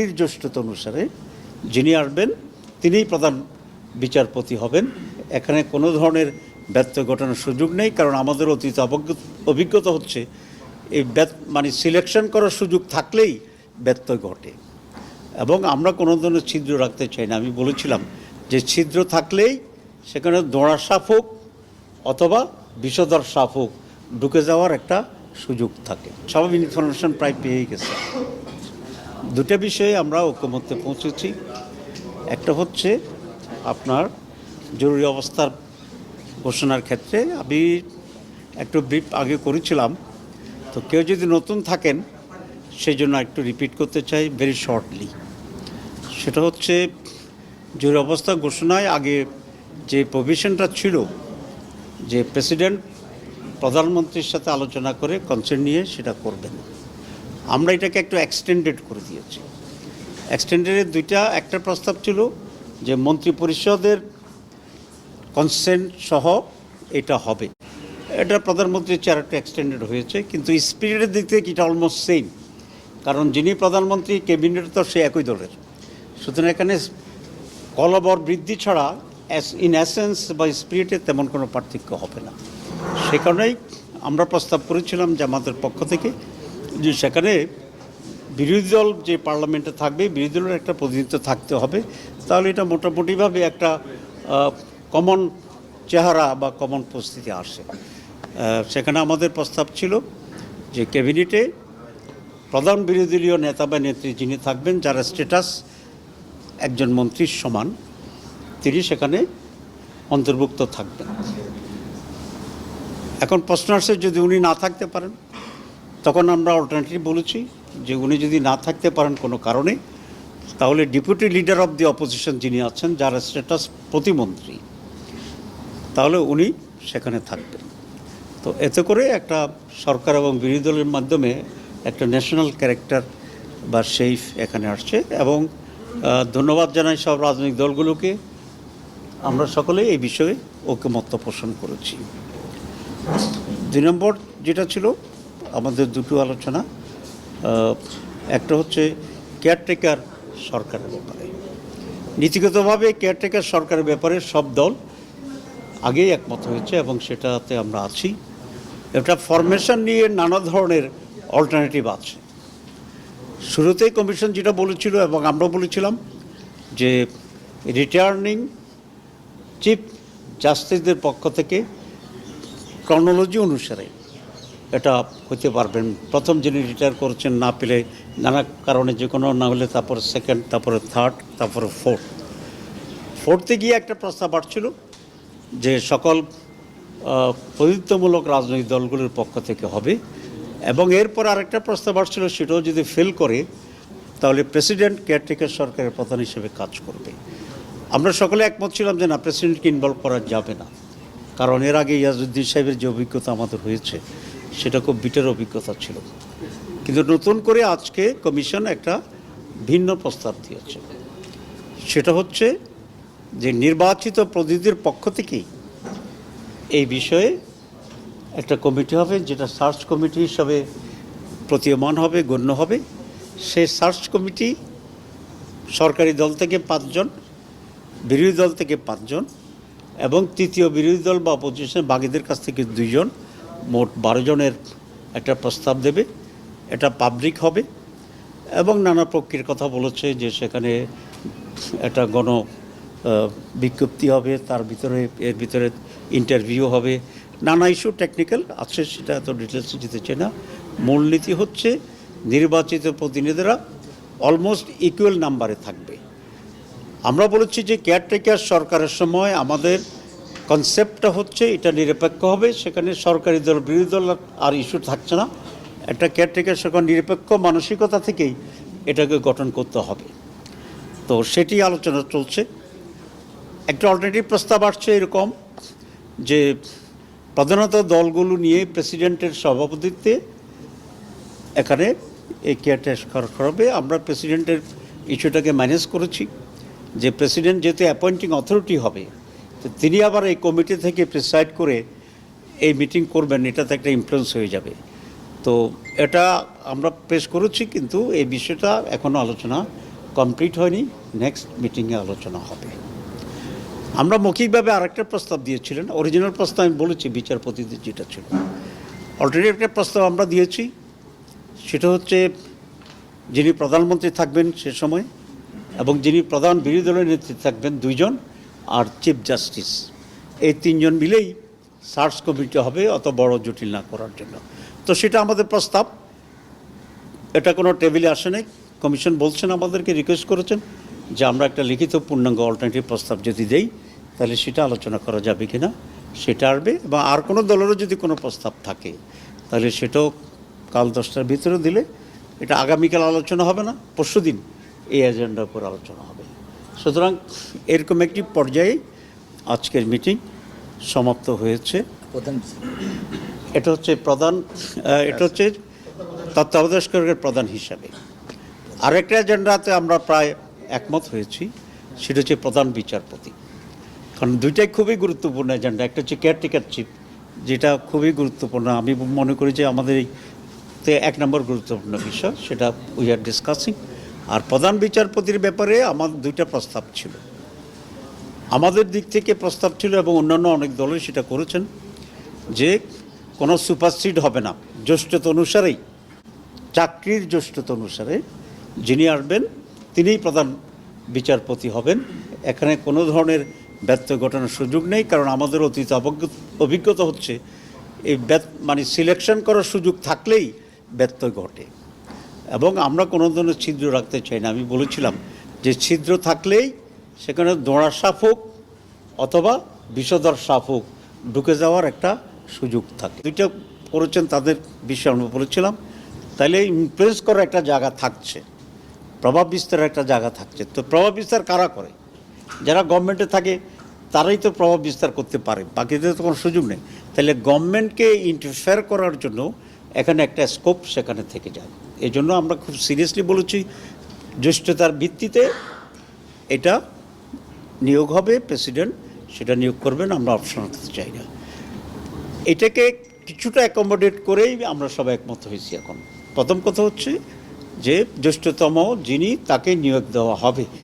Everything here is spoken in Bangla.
এর জ্যেষ্ঠতা অনুসারে যিনি আসবেন, তিনিই প্রধান বিচারপতি হবেন। এখানে কোনো ধরনের ব্যর্থ ঘটানোর সুযোগ নেই, কারণ আমাদের অতীত অভিজ্ঞতা হচ্ছে, এই মানে সিলেকশন করার সুযোগ থাকলেই ব্যর্থ ঘটে। এবং আমরা কোনো ধরনের ছিদ্র রাখতে চাই না। আমি বলেছিলাম যে ছিদ্র থাকলেই সেখানে দোঁড়া সাপ হোক অথবা বিষধর সাপ হোক, ঢুকে যাওয়ার একটা সুযোগ থাকে। সব ইনফরমেশন প্রায় পেয়েই গেছে। দুটো বিষয়ে আমরা ঐক্যমত্যে পৌঁছেছি। একটা হচ্ছে আপনার জরুরি অবস্থার ঘোষণার ক্ষেত্রে আমি একটু ব্রিফ আগে করেছিলাম। তো কেউ যদি নতুন থাকেন সেই জন্য একটু রিপিট করতে চাই ভেরি শর্টলি সেটা হচ্ছে জরুরি অবস্থা ঘোষণায় আগে যে প্রভিশনটা ছিল, যে প্রেসিডেন্ট প্রধানমন্ত্রীর সাথে আলোচনা করে কনসেন্ট নিয়ে সেটা করবেন। আমরা এটাকে একটু এক্সটেন্ডেড করে দিয়েছি। এক্সটেন্ডেডের দুইটা, একটা প্রস্তাব ছিল যে মন্ত্রী পরিষদের কনসেন্ট সহ এটা হবে। এটা প্রধানমন্ত্রীর চেয়ার একটু এক্সটেন্ডেড হয়েছে, কিন্তু স্পিরিটের দিক থেকে এটা অলমোস্ট সেম কারণ যিনি প্রধানমন্ত্রী ক্যাবিনেট তো সে একই দলের। সুতরাং এখানে কলবর বৃদ্ধি ছাড়া ইন অ্যাসেন্স বা স্পিরিটে তেমন কোনো পার্থক্য হবে না। সে কারণেই আমরা প্রস্তাব করেছিলাম যে আমাদের পক্ষ থেকে যে সেখানে বিরোধী দল যে পার্লামেন্টে থাকবে, বিরোধী দলের একটা প্রতিনিধিত্ব থাকতে হবে। তাহলে এটা মোটামুটিভাবে একটা কমন চেহারা বা কমন পরিস্থিতি আসে। সেখানে আমাদের প্রস্তাব ছিল যে ক্যাবিনেটে প্রধান বিরোধী দলীয় নেতা বা নেত্রী যিনি থাকবেন, যারা স্ট্যাটাস একজন মন্ত্রীর সমান, তিনি সেখানে অন্তর্ভুক্ত থাকবেন। এখন প্রশ্ন আসছে যদি উনি না থাকতে পারেন তখন আমরা অল্টারনেটিভ বলেছি যে উনি যদি না থাকতে পারেন কোনো কারণে, তাহলে deputy leader of the opposition যিনি আছেন, যার স্ট্যাটাস প্রতিমন্ত্রী, তাহলে উনি সেখানে থাকবেন। তো এতে করে একটা সরকার এবং বিরোধী দলের মাধ্যমে একটা ন্যাশনাল ক্যারেক্টার বা সেইফ এখানে আসছে এবং ধন্যবাদ জানাই সব রাজনৈতিক দলগুলোকে। আমরা সকলে এই বিষয়ে ঐক্যমত্য পোষণ করেছি। দুই নম্বর যেটা ছিল আমাদের দুটো আলোচনা। একটা হচ্ছে কেয়ারটেকার সরকারের ব্যাপারে। নীতিগতভাবে কেয়ারটেকার সরকারের ব্যাপারে সব দল আগেই একমত হয়েছে এবং সেটাতে আমরা আছি। এটা ফরমেশন নিয়ে নানা ধরনের অল্টারনেটিভ আছে। শুরুতেই কমিশন যেটা বলেছিল এবং আমরা বলেছিলাম যে রিটার্নিং চিফ জাস্টিসদের পক্ষ থেকে ক্রনোলজি অনুসারে এটা হতে পারবেন। প্রথম যিনি রিটায়ার করছেন না পেলে নানা কারণে যে কোনো না হলে তারপরে সেকেন্ড তারপরে থার্ড তারপরে ফোর্থ ফোর্থে গিয়ে একটা প্রস্তাব আসছিল যে সকল আহ, প্রতিনিধিত্বমূলক রাজনৈতিক দলগুলোর পক্ষ থেকে হবে এবং এরপর আরেকটা প্রস্তাব আসছিল সেটাও যদি ফেল করে তাহলে প্রেসিডেন্ট কেয়ারটেকার সরকারের প্রধান হিসেবে কাজ করবে। আমরা সকলে একমত ছিলাম যে না প্রেসিডেন্টকে ইনভলভ করা যাবে না। কারণ এর আগে ইয়াজউদ্দিন সাহেবের যে অভিজ্ঞতা আমাদের হয়েছে সেটা খুব বিটার অভিজ্ঞতা ছিল। কিন্তু নতুন করে আজকে কমিশন একটা ভিন্ন প্রস্তাব দিয়েছে। সেটা হচ্ছে যে নির্বাচিত প্রতিনিধির পক্ষ থেকেই এই বিষয়ে একটা কমিটি হবে, যেটা সার্চ কমিটি হিসাবে প্রতীয়মান হবে, গণ্য হবে। সেই সার্চ কমিটি সরকারি দল থেকে পাঁচজন, বিরোধী দল থেকে পাঁচজন এবং তৃতীয় বিরোধী দল বা অপোজিশন বাকিদের কাছ থেকে দুইজন। মোট বারো জনের একটা প্রস্তাব দেবে, এটা পাবলিক হবে এবং নানা প্রক্রিয়ার কথা বলেছে যে সেখানে একটা গণ বিজ্ঞপ্তি হবে, তার ভিতরে, এর ভিতরে ইন্টারভিউ হবে। নানা ইস্যু টেকনিক্যাল আছে, সেটা এত ডিটেলসে যেতে চাই না। মূলনীতি হচ্ছে নির্বাচিত প্রতিনিধিরা অলমোস্ট ইকুয়াল নাম্বারে থাকবে। আমরা বলেছি যে কেয়ারটেকার সরকারের সময় আমাদের কনসেপ্টটা হচ্ছে এটা নিরপেক্ষ হবে, সেখানে সরকারি দল, বিরোধী দল আর- ইস্যু থাকছে না। একটা কেয়ারটেকার সরকার নিরপেক্ষ মানসিকতা থেকেই এটাকে গঠন করতে হবে। তো সেটি আলোচনা চলছে। একটা অল্টারনেটিভ প্রস্তাব আসছে এরকম যে প্রধানত দলগুলো নিয়ে প্রেসিডেন্টের সভাপতিত্বে এখানে এই কেয়ারটেকার করাবে আমরা প্রেসিডেন্টের ইস্যুটাকে ম্যানেজ করেছি যে প্রেসিডেন্ট যেহেতু অ্যাপয়েন্টিং অথরিটি হবে তো তিনি আবার এই কমিটি থেকে প্রিসাইড করে এই মিটিং করবেন, এটাতে একটা ইনফ্লুয়েন্স হয়ে যাবে। তো এটা আমরা পেশ করেছি, কিন্তু এই বিষয়টা এখনও আলোচনা কমপ্লিট হয়নি নেক্সট মিটিংয়ে আলোচনা হবে। আমরা মৌখিকভাবে আরেকটা প্রস্তাব দিয়েছিলেন অরিজিনাল প্রস্তাব আমি বলেছি বিচারপতিদের যেটা ছিল। অলরেডি একটা প্রস্তাব আমরা দিয়েছি, সেটা হচ্ছে যিনি প্রধানমন্ত্রী থাকবেন সে সময় এবং যিনি প্রধান বিরোধী দলের নেতৃত্বে থাকবেন দুইজন আর চিফ জাস্টিস এই তিনজন মিলেই সার্চ কমিটি হবে, অত বড় জটিল না করার জন্য। তো সেটা আমাদের প্রস্তাব। এটা কোনো টেবিলে আসে নাই। কমিশন বলছেন, আমাদেরকে রিকোয়েস্ট করেছেন যে আমরা একটা লিখিত পূর্ণাঙ্গ অল্টারনেটিভ প্রস্তাব যদি দেই, তাহলে সেটা আলোচনা করা যাবে কি না সেটা আসবে এবং আর কোনো দলেরও যদি কোনো প্রস্তাব থাকে, তাহলে সেটাও কাল দশটার ভিতরে দিলে এটা আগামীকাল আলোচনা হবে না পরশু দিন এই এজেন্ডার উপর আলোচনা হবে। সুতরাং এরকম একটি পর্যায়ে আজকের মিটিং সমাপ্ত হয়েছে। প্রধান এটা হচ্ছে প্রধান এটা হচ্ছে তত্ত্বাবধায়কের প্রধান হিসাবে। আরেকটা এজেন্ডাতে আমরা প্রায় একমত হয়েছি সেটা হচ্ছে প্রধান বিচারপতি। কারণ দুইটাই খুবই গুরুত্বপূর্ণ এজেন্ডা একটা হচ্ছে কেয়ারটেকার চিফ যেটা খুবই গুরুত্বপূর্ণ। আমি মনে করি যে আমাদের এই এক নম্বর গুরুত্বপূর্ণ বিষয় সেটা উই আর ডিসকাসিং আর প্রধান বিচারপতির ব্যাপারে আমার দুইটা প্রস্তাব ছিল। আমাদের দিক থেকে প্রস্তাব ছিল এবং অন্যান্য অনেক দলই সেটা করেছেন যে কোনো সুপারসিড হবে না। জ্যেষ্ঠতা অনুসারেই, চাকরির জ্যেষ্ঠতা অনুসারে যিনি আসবেন, তিনিই প্রধান বিচারপতি হবেন। এখানে কোনো ধরনের ব্যর্থ ঘটানোর সুযোগ নেই, কারণ আমাদের অতীত অভিজ্ঞতা হচ্ছে, এই মানে সিলেকশন করার সুযোগ থাকলেই ব্যর্থ ঘটে। এবং আমরা কোনো ধরনের ছিদ্র রাখতে চাই না। আমি বলেছিলাম যে ছিদ্র থাকলেই সেখানে দোঁড়া সাপ হোক অথবা বিষধর সাপ হোক, ঢুকে যাওয়ার একটা সুযোগ থাকে। দুইটা করেছেন তাদের বিষয়ে আমরা বলেছিলাম, তাহলে ইমপ্রেস করার একটা জায়গা থাকছে, প্রভাব বিস্তারের একটা জায়গা থাকছে। তো প্রভাব বিস্তার কারা করে? যারা গভর্নমেন্টে থাকে, তারাই তো প্রভাব বিস্তার করতে পারে, বাকিদের তো কোনো সুযোগ নেই। তাহলে গভর্নমেন্টকে ইন্টারফেয়ার করার জন্য এখানে একটা স্কোপ সেখানে থেকে যায়। এই জন্য আমরা খুব সিরিয়াসলি বলেছি, জ্যেষ্ঠতার ভিত্তিতে এটা নিয়োগ হবে প্রেসিডেন্ট সেটা নিয়োগ করবেন, আমরা অপশন হতে চাই না। এটাকে কিছুটা অ্যাকোমোডেট করেই আমরা সবাই একমত হয়েছি এখন। প্রথম কথা হচ্ছে যে জ্যেষ্ঠতম যিনি তাকে নিয়োগ দেওয়া হবে।